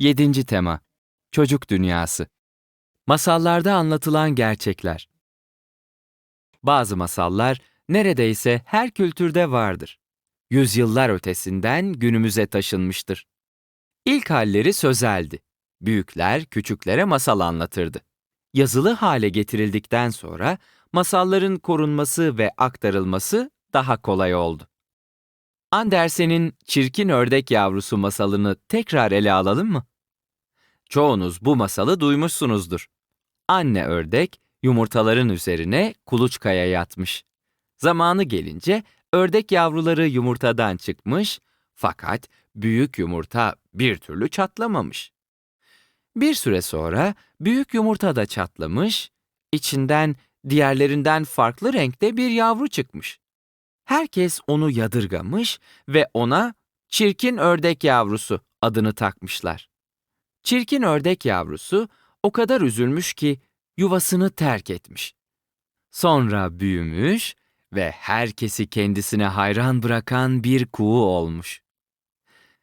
7. tema Çocuk Dünyası Masallarda anlatılan gerçekler Bazı masallar neredeyse her kültürde vardır. Yüzyıllar ötesinden günümüze taşınmıştır. İlk halleri sözeldi. Büyükler küçüklere masal anlatırdı. Yazılı hale getirildikten sonra masalların korunması ve aktarılması daha kolay oldu. Andersen'in Çirkin Ördek Yavrusu masalını tekrar ele alalım mı? Çoğunuz bu masalı duymuşsunuzdur. Anne ördek yumurtaların üzerine kuluçkaya yatmış. Zamanı gelince ördek yavruları yumurtadan çıkmış fakat büyük yumurta bir türlü çatlamamış. Bir süre sonra büyük yumurta da çatlamış, içinden diğerlerinden farklı renkte bir yavru çıkmış. Herkes onu yadırgamış ve ona çirkin ördek yavrusu adını takmışlar. Çirkin ördek yavrusu o kadar üzülmüş ki yuvasını terk etmiş. Sonra büyümüş ve herkesi kendisine hayran bırakan bir kuğu olmuş.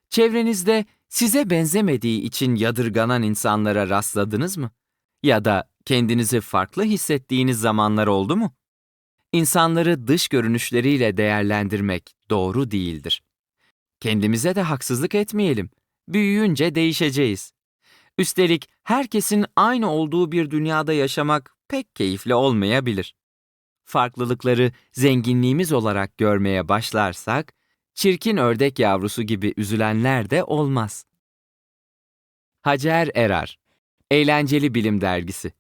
Çevrenizde size benzemediği için yadırganan insanlara rastladınız mı? Ya da kendinizi farklı hissettiğiniz zamanlar oldu mu? İnsanları dış görünüşleriyle değerlendirmek doğru değildir. Kendimize de haksızlık etmeyelim. Büyüyünce değişeceğiz. Üstelik herkesin aynı olduğu bir dünyada yaşamak pek keyifli olmayabilir. Farklılıkları zenginliğimiz olarak görmeye başlarsak, çirkin ördek yavrusu gibi üzülenler de olmaz. Hacer Erar Eğlenceli Bilim Dergisi